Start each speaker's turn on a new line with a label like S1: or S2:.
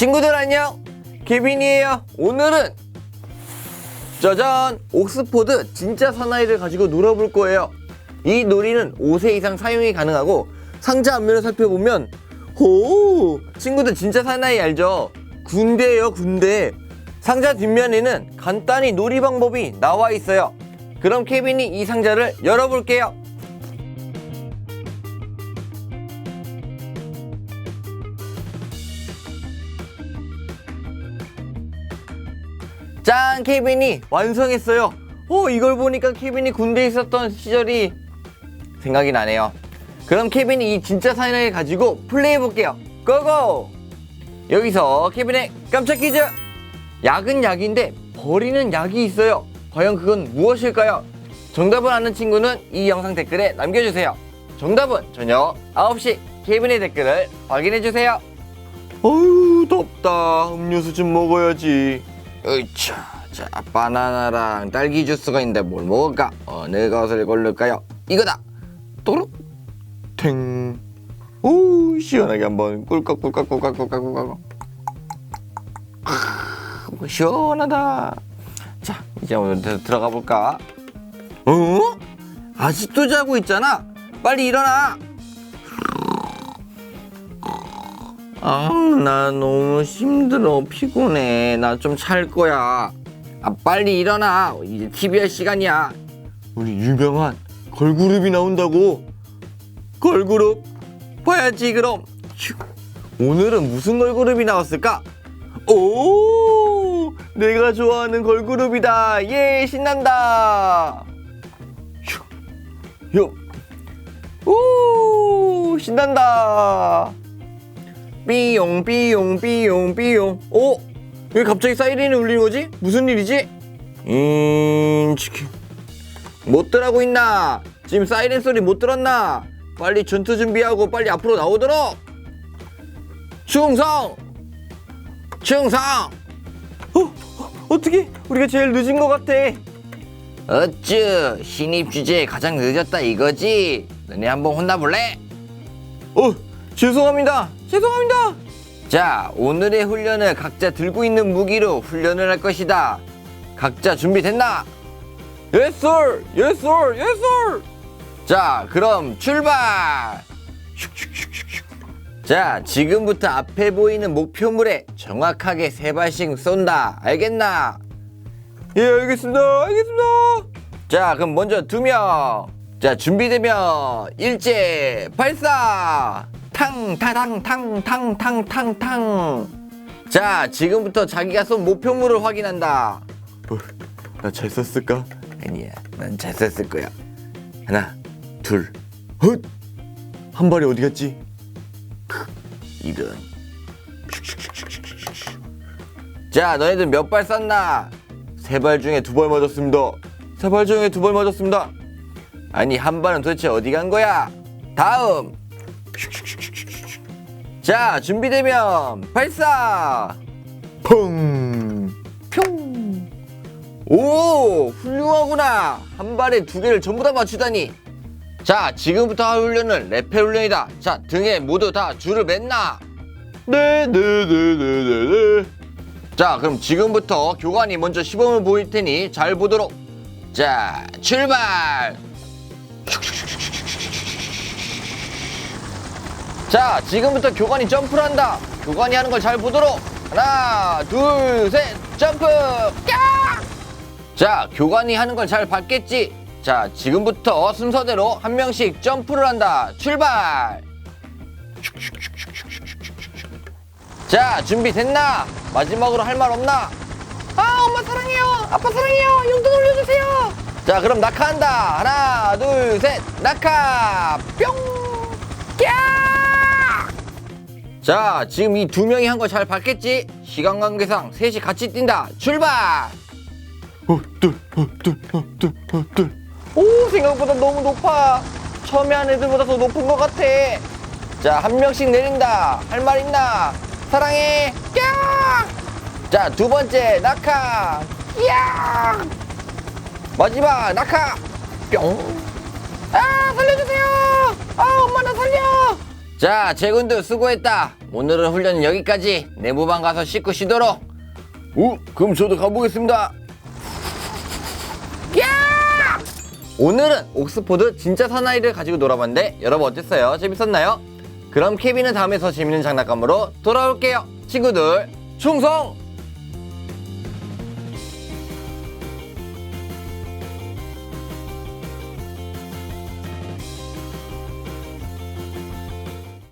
S1: 친구들 안녕. 케빈이에요. 오늘은 짜잔. 옥스포드 진짜 사나이를 가지고 놀아볼 거예요. 이 놀이는 5세 이상 사용이 가능하고 상자 앞면을 살펴보면 오 친구들 진짜 사나이 알죠? 군대예요 군대. 상자 뒷면에는 간단히 놀이 방법이 나와 있어요. 그럼 케빈이 이 상자를 열어볼게요 짠 케빈이. 완성했어요. 어 이걸 보니까 케빈이 군대에 있었던 시절이 생각이 나네요. 그럼 케빈이 이 진짜 사나이를 가지고 플레이해 볼게요. 고고! 여기서 케빈의 깜짝 퀴즈. 약은 약인데 버리는 약이 있어요. 과연 그건 무엇일까요? 정답을 아는 친구는 이 영상 댓글에 남겨주세요. 정답은 저녁 9시 케빈의 댓글을 확인해주세요. 어휴 덥다. 음료수 좀 먹어야지 으차 자 바나나랑 딸기 주스가 있는데 뭘 먹을까? 어느 것을 고를까요? 이거다! 또록! 탱 오 시원하게 한번 꿀꺽꿀꺽 꿀꺽 꿀꺽 꿀꺽. 아, 뭐 시원하다. 자 이제 오늘 들- 들어가 볼까? 어? 아직도 자고 있잖아? 빨리 일어나 아, 나 너무 힘들어. 피곤해. 나 좀 잘 거야. 아, 빨리 일어나. 이제 TV 할 시간이야. 우리 유명한 걸그룹이 나온다고. 걸그룹? 봐야지, 그럼. 휴. 오늘은 무슨 걸그룹이 나왔을까? 오! 내가 좋아하는 걸그룹이다. 예, 신난다. 휴. 요. 오! 신난다. 삐용 삐용 삐용 삐용 어? 왜 갑자기 사이렌이 울리는 거지? 무슨 일이지? 음... 치킨 못 들하고 있나? 지금 사이렌 소리 못 들었나? 빨리 전투 준비하고 빨리 앞으로 나오도록 충성! 충성! 어? 어, 어떻게? 우리가 제일 늦은 것 같아 어쭈 신입 주제에 가장 늦었다 이거지? 너네 한번 혼나볼래? 어, 죄송합니다. 죄송합니다. 자, 오늘의 훈련을 각자 들고 있는 무기로 훈련을 할 것이다. 각자 준비됐나? Yes, sir. Yes, sir. Yes, sir. 자, 그럼 출발. 자, 지금부터 앞에 보이는 목표물에 정확하게 세 발씩 쏜다. 알겠나? 예, 알겠습니다. 알겠습니다. 자, 그럼 먼저 두 명. 자, 준비되면 일제 발사. 탕 타당 탕 탕 탕 탕 탕. 자, 지금부터 자기가 쏜 목표물을 확인한다. 어, 나잘 썼을까? 아니야, 난 잘 썼을 거야. 하나, 둘, 헛. 한 발이 어디 갔지? 크, 이런. 자, 너희들 몇 발 쐈나? 세 발 중에 두 발 맞았습니다. 세 발 중에 두 발 맞았습니다. 아니, 한 발은 도대체 어디 간 거야? 다음. 자, 준비되면 발사! 펑! 평! 오! 훌륭하구나! 한 발에 두 개를 전부 다 맞추다니! 자, 지금부터 할 훈련은 레페 훈련이다. 자, 등에 모두 다 줄을 맸나? 네, 네, 네, 네, 네, 네. 자, 그럼 지금부터 교관이 먼저 시범을 보일 테니 잘 보도록. 자, 출발! 자, 지금부터 교관이 점프를 한다. 교관이 하는 걸 잘 보도록. 하나, 둘, 셋, 점프! 까! 자, 교관이 하는 걸 잘 봤겠지? 자, 지금부터 순서대로 한 명씩 점프를 한다. 출발! 자, 준비됐나? 마지막으로 할 말 없나? 아, 엄마 사랑해요. 아빠 사랑해요. 용돈 올려주세요. 자, 그럼 낙하한다. 하나, 둘, 셋, 낙하! 뿅! 자, 지금 이 두 명이 한 거 잘 봤겠지? 시간 관계상 셋이 같이 뛴다. 출발! 어, 둘, 어, 둘, 어, 둘, 어, 둘. 오, 생각보다 너무 높아. 처음에 한 애들보다 더 높은 것 같아. 자, 한 명씩 내린다. 할 말 있나? 사랑해. 까! 자, 두 번째, 낙하. 야! 마지막, 낙하. 뿅. 아, 살려주세요. 아, 엄마 나 살려. 자, 제군들 수고했다. 오늘은 훈련은 여기까지. 내무방 가서 씻고 쉬도록. 오, 그럼 저도 가보겠습니다. 야! 오늘은 옥스포드 진짜 사나이를 가지고 놀아봤는데 여러분 어땠어요? 재밌었나요? 그럼 케빈은 다음에 더 재밌는 장난감으로 돌아올게요. 친구들, 충성!